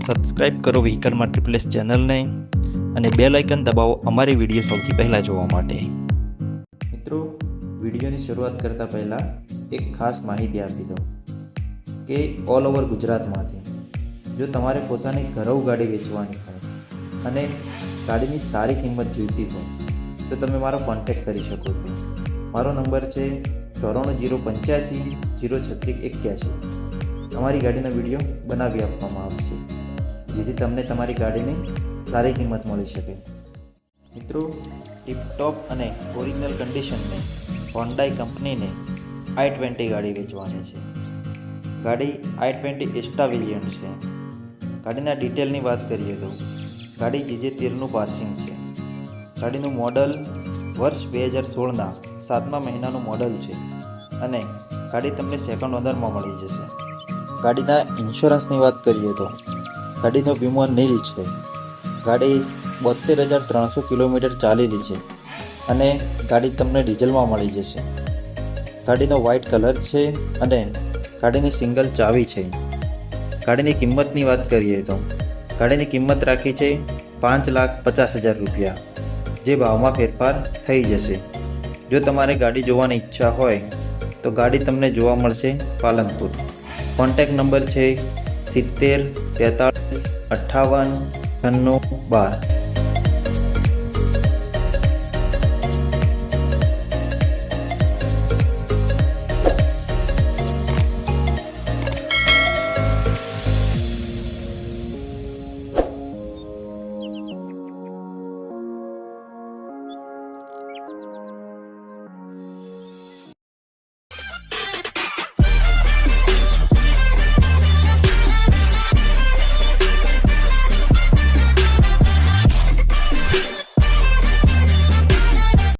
Subscribe કરો વ્હીકલમાં ટ્રિપલેસ ચેનલને અને બેલ આઇકન દબાવો અમારી વીડિયો સૌથી પહેલાં જોવા માટે. મિત્રો, વિડીયોની શરૂઆત કરતાં પહેલાં એક ખાસ માહિતી આપી દો કે ઓલ ઓવર ગુજરાતમાંથી જો તમારે પોતાની ઘરવ ગાડી વેચવાની હોય અને ગાડીની સારી કિંમત જોઈતી હોય, તો તમે મારો કોન્ટેક્ટ કરી શકો છો. મારો નંબર છે ચોરાણું જીરો પંચ્યાસી જીરો છત્રીસ એક્યાસી. તમારી ગાડીનો વીડિયો બનાવી આપવામાં આવશે. જેથી તમને તમારી ગાડીની સારી કિંમત મળી શકે. મિત્રો ટીપટોપ અને ઓરિજિનલ કન્ડિશનને હોન્ડાઈ કંપનીને આઈ ટ્વેન્ટી ગાડી વેચવાની છે. ગાડી આઈ ટ્વેન્ટી એસ્ટાવિલિયન છે. ગાડીના ડિટેલની વાત કરીએ તો, ગાડી જીજે તેરનું પાર્સિંગ છે. ગાડીનું મોડલ વર્ષ બે હજાર સોળના સાતમા મહિનાનું મોડલ છે અને ગાડી તમને સેકન્ડ ઓનરમાં મળી જશે. ગાડીના ઇન્સ્યોરન્સની વાત કરીએ તો ગાડીનો વીમો નીલ છે. ગાડી બોતેર હજાર ત્રણસો કિલોમીટર ચાલેલી છે અને ગાડી તમને ડીઝલમાં મળી જશે. ગાડીનો વ્હાઇટ કલર છે અને ગાડીની સિંગલ ચાવી છે. ગાડીની કિંમતની વાત કરીએ તો ગાડીની કિંમત રાખી છે પાંચ લાખ પચાસ હજાર રૂપિયા. જે ભાવમાં ફેરફાર થઈ જશે. જો તમારે ગાડી જોવાની ઈચ્છા હોય તો ગાડી તમને જોવા મળશે પાલનપુર. કોન્ટેક નંબર છે સિત્તેર તેતાળીસ અઠ્ઠાવન છન્નું બાર.